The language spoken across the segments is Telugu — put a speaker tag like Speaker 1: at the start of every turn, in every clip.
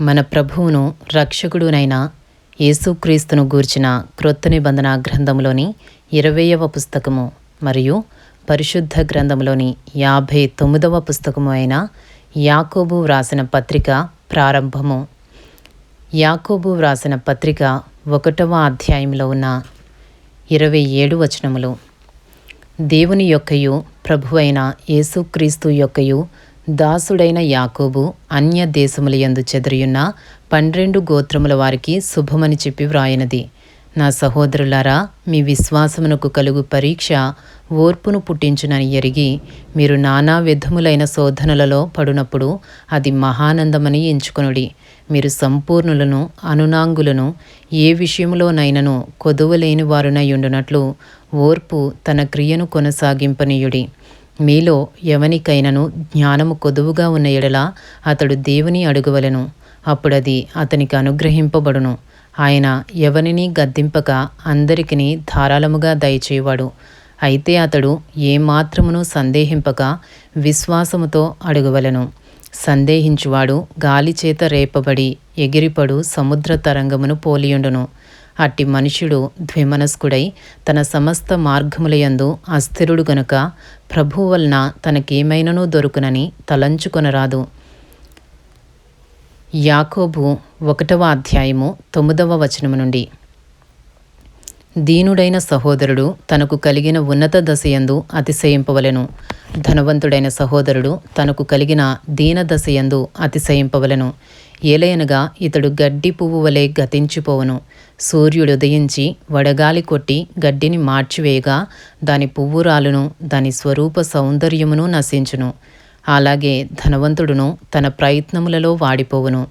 Speaker 1: మన ప్రభువును రక్షకుడునైన యేసుక్రీస్తును గూర్చిన క్రొత్త నిబంధన గ్రంథంలోని ఇరవయవ పుస్తకము మరియు పరిశుద్ధ గ్రంథంలోని యాభై తొమ్మిదవ పుస్తకము అయిన యాకోబు వ్రాసిన పత్రిక ప్రారంభము. యాకోబు వ్రాసిన పత్రిక ఒకటవ అధ్యాయంలో ఉన్న ఇరవై ఏడు వచనములు. దేవుని యొక్కయు ప్రభువైన యేసుక్రీస్తు యొక్కయు దాసుడైన యాకోబు అన్య దేశముల యందు చెదరియున్న పన్నెండు గోత్రముల వారికి శుభమని చెప్పి వ్రాయనది. నా సహోదరులారా మీ విశ్వాసమునకు కలుగు పరీక్ష ఓర్పును పుట్టించునని ఎరిగి మీరు నానా విధములైన శోధనలలో పడునప్పుడు అది మహానందమని ఎంచుకొనుడి. మీరు సంపూర్ణులను అనునాంగులను ఏ విషయంలోనైనను కొదువలేని వారునై ఉండునట్లు ఓర్పు తన క్రియను కొనసాగింపనీయుడి. మీలో ఎవనికైనను జ్ఞానము కొదువుగా ఉన్న ఎడల అతడు దేవుని అడుగువలెను. అప్పుడది అతనికి అనుగ్రహింపబడును. ఆయన ఎవరిని గద్దింపక అందరికిని ధారాళముగా దయచేవాడు అయితే అతడు ఏమాత్రమును సందేహింపక విశ్వాసముతో అడుగవలెను. సందేహించువాడు గాలిచేత రేపబడి ఎగిరిపడు సముద్ర తరంగమును పోలియుండును. అట్టి మనుషుడు ద్విమనస్కుడై తన సమస్త మార్గములయందు అస్థిరుడు గనుక ప్రభు వలన తనకేమైనను దొరుకునని తలంచుకొనరాదు. యాకోబు ఒకటవ అధ్యాయము తొమ్మిదవ వచనము నుండి. దీనుడైన సహోదరుడు తనకు కలిగిన ఉన్నత దశయందు అతిశయింపవలెను. ధనవంతుడైన సహోదరుడు తనకు కలిగిన దీన దశయందు అతిశయింపవలెను. ఏలయనగా ఇతడు గడ్డి పువ్వు వలె గతించిపోవను. సూర్యుడు ఉదయించి వడగాలి కొట్టి గడ్డిని మార్చివేయగా దాని పువ్వురాలును దాని స్వరూప సౌందర్యమును నశించును. అలాగే ధనవంతుడును తన ప్రయత్నములలో వాడిపోవును.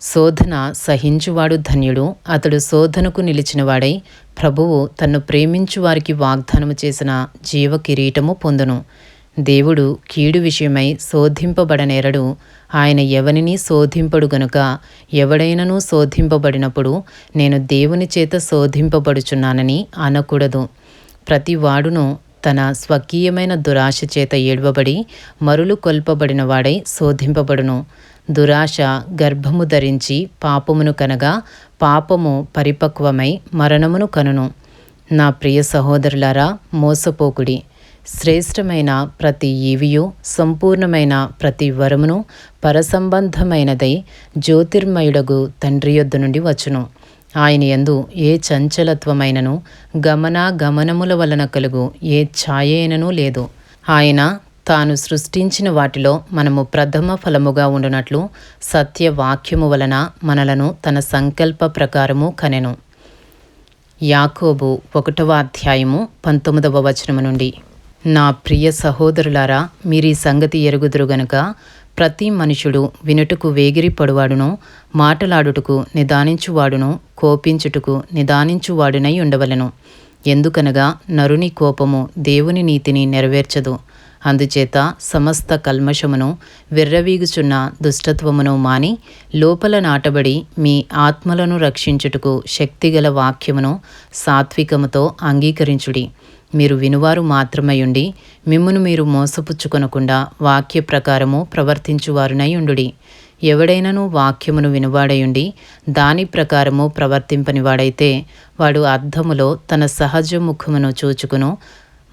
Speaker 1: శోధన సహించువాడు ధన్యుడు అతడు శోధనకు నిలిచినవాడై ప్రభువు తన్ను ప్రేమించు వారికి వాగ్దానము చేసిన జీవ కిరీటము పొందును. దేవుడు కీడు విషయమై శోధింపబడనేరడు. ఆయన ఎవనిని శోధింపడు గనుక ఎవడైనను శోధింపబడినప్పుడు నేను దేవుని చేత శోధింపబడుచున్నానని అనకూడదు. ప్రతి వాడును తన స్వకీయమైన దురాశ చేత ఏడవబడి మరులు కొల్పబడిన వాడై శోధింపబడును. దురాశ గర్భము ధరించి పాపమును కనగా పాపము పరిపక్వమై మరణమును కనును. నా ప్రియ సహోదరులారా మోసపోకుడి. శ్రేష్టమైన ప్రతి ఈవియు సంపూర్ణమైన ప్రతి వరమును పరసంబంధమైనదై జ్యోతిర్మయుడగు తండ్రి యొద్ద నుండి వచ్చును. ఆయన యందు ఏ చంచలత్వమైనను గమనాగమనముల వలన కలుగు ఏ ఛాయైనను లేదు. ఆయన తాను సృష్టించిన వాటిలో మనము ప్రథమ ఫలముగా ఉండునట్లు సత్యవాక్యము వలన మనలను తన సంకల్ప ప్రకారము కనెను. యాకోబు ఒకటవ అధ్యాయము పంతొమ్మిదవ వచనము నుండి. నా ప్రియ సహోదరులారా మీరీ సంగతి ఎరుగుదురు గనుక ప్రతి మనుషుడు వినుటకు వేగిరి పడువాడును మాటలాడుటకు నిదానించువాడును కోపించుటకు నిదానించువాడునై ఉండవలెను. ఎందుకనగా నరుని కోపము దేవుని నీతిని నెరవేర్చదు. అందుచేత సమస్త కల్మషమును విర్రవీగుచున్న దుష్టత్వమును మాని లోపల నాటబడి మీ ఆత్మలను రక్షించుటకు శక్తిగల వాక్యమును సాత్వికముతో అంగీకరించుడి. మీరు వినువారు మాత్రమయుండి మిమ్మును మీరు మోసపుచ్చుకొనకుండా వాక్య ప్రకారము ప్రవర్తించువారునయుండుడి ఎవడైనను వాక్యమును వినువాడయుండి దాని ప్రకారము ప్రవర్తింపనివాడైతే వాడు అర్థములో తన సహజ ముఖమును చూచుకును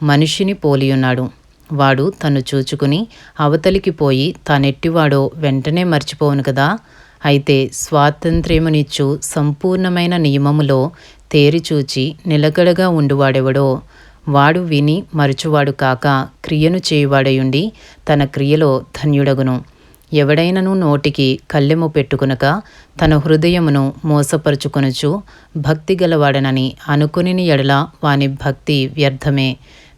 Speaker 1: మనిషిని పోలియున్నాడు. వాడు తను చూచుకుని అవతలికి పోయి తానెట్టివాడో వెంటనే మర్చిపోవును కదా. అయితే స్వాతంత్ర్యమునిచ్చు సంపూర్ణమైన నియమములో తేరిచూచి నిలకడగా ఉండువాడెవడో. వాడు విని మరచువాడు కాక క్రియను చేయువాడయుండి తన క్రియలో ధన్యుడగును. ఎవడైనను నోటికి కళ్ళెము పెట్టుకునక తన హృదయమును మోసపరుచుకొనుచు భక్తి గలవాడనని అనుకుని ఎడల వాని భక్తి వ్యర్థమే.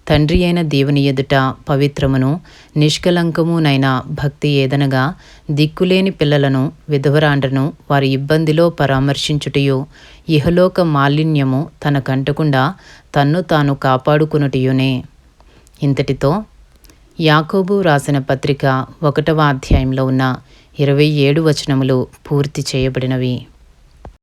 Speaker 1: తండ్రి అయిన దేవుని ఎదుట పవిత్రమును నిష్కలంకమునైన భక్తి ఏదనగా దిక్కులేని పిల్లలను విధవరాండ్రను వారి ఇబ్బందిలో పరామర్శించుటయు ఇహలోక మాలిన్యము తన కంటకుండా తన్ను తాను కాపాడుకునుటయునే. ఇంతటితో యాకోబు రాసిన పత్రిక ఒకటవ అధ్యాయంలో ఉన్న ఇరవై ఏడు వచనములు పూర్తి చేయబడినవి.